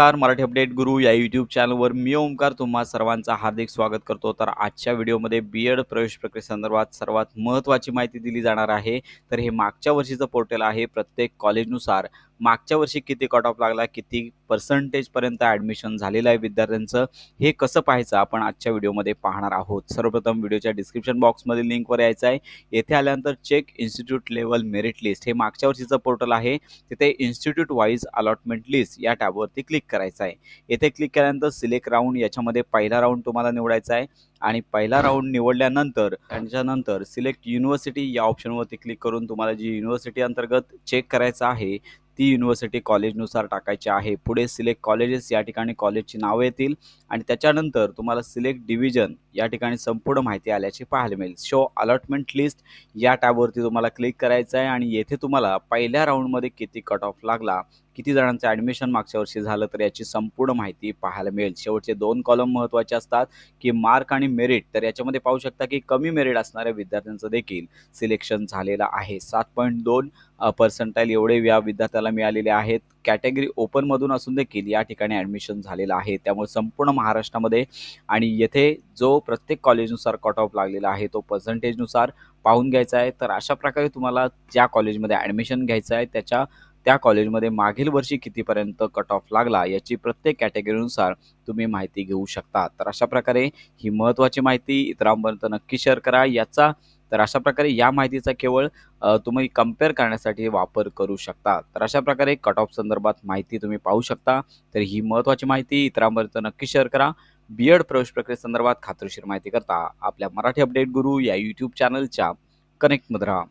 नमस्कार मराठी अपडेट गुरु या यूट्यूब चॅनलवर मी ओंकार तुम्हा सर्वांचा हार्दिक स्वागत करतो. तर आजच्या व्हिडिओमध्ये बी एड प्रवेश प्रक्रियेसंदर्भात सर्वात महत्त्वाची माहिती दिली जाणार आहे. तर हे मागच्या वर्षीचं पोर्टल आहे. प्रत्येक कॉलेजनुसार मागच्या वर्षी किती कट ऑफ लागला किती पर्सेंटेजपर्यंत ॲडमिशन झालेलं आहे विद्यार्थ्यांचं हे कसं पाहायचं आपण आजच्या व्हिडिओमध्ये पाहणार आहोत. सर्वप्रथम व्हिडिओच्या डिस्क्रिप्शन बॉक्समध्ये लिंकवर यायचं आहे. येथे आल्यानंतर check institute level merit list हे मागच्या वर्षीचं पोर्टल आहे. तिथे इन्स्टिट्यूट वाईज अलॉटमेंट लिस्ट या टॅबवरती क्लिक करायचं आहे. येथे क्लिक केल्यानंतर सिलेक्ट राऊंड याच्यामध्ये पहिला राऊंड तुम्हाला निवडायचा आहे. आणि पहिला राऊंड निवडल्यानंतर त्याच्यानंतर सिलेक्ट युनिव्हर्सिटी या ऑप्शनवरती क्लिक करून तुम्हाला जी युनिव्हर्सिटी अंतर्गत चेक करायचं आहे ती युनिव्हर्सिटी कॉलेजनुसार टाकायची आहे. पुढे सिलेक्ट कॉलेजेस या ठिकाणी कॉलेजची नावं येतील. आणि त्याच्यानंतर तुम्हाला सिलेक्ट डिव्हिजन या ठिकाणी संपूर्ण माहिती आल्याची पाहायला मिळेल. शो अलॉटमेंट लिस्ट या टॅबवरती तुम्हाला क्लिक करायचं आहे आणि येथे तुम्हाला पहिल्या राऊंडमध्ये किती कट ऑफ लागला किती जणांचं ॲडमिशन मागच्या वर्षी झालं तर याची संपूर्ण माहिती पाहायला मिळेल. शेवटचे दोन कॉलम महत्त्वाचे असतात की मार्क आणि मेरिट तर याच्यामध्ये पाहू शकता की कमी मेरिट असणाऱ्या विद्यार्थ्यांचं देखील सिलेक्शन झालेलं आहे. सात पॉईंट दोन पर्सेंटाईल एवढे या विद्यार्थ्याला मिळालेले आहेत. कॅटेगरी ओपनमधून असून देखील या ठिकाणी ॲडमिशन झालेलं आहे. त्यामुळे संपूर्ण महाराष्ट्रामध्ये आणि येथे जो प्रत्येक कॉलेजनुसार कट ऑफ लागलेला आहे तो पर्सेंटेजनुसार पाहून घ्यायचा आहे. तर अशा प्रकारे तुम्हाला ज्या कॉलेजमध्ये ॲडमिशन घ्यायचं आहे त्याच्या त्या कॉलेजमध्ये मागील वर्षी कितीपर्यंत कट ऑफ लागला याची प्रत्येक कॅटेगरीनुसार तुम्ही माहिती घेऊ शकता. तर अशा प्रकारे ही महत्त्वाची माहिती इतरांपर्यंत नक्की शेअर करा. याचा तर अशा प्रकारे या माहितीचा केवळ तुम्ही कंपेअर करण्यासाठी वापर करू शकता. तर अशा प्रकारे कट ऑफ संदर्भात माहिती तुम्ही पाहू शकता. तर ही महत्त्वाची माहिती इतरांपर्यंत नक्की शेअर करा. बी एड प्रवेश प्रक्रियेसंदर्भात खात्रीशीर माहिती करता आपल्या मराठी अपडेट गुरु या यूट्यूब चॅनलच्या कनेक्टमध्ये राहा.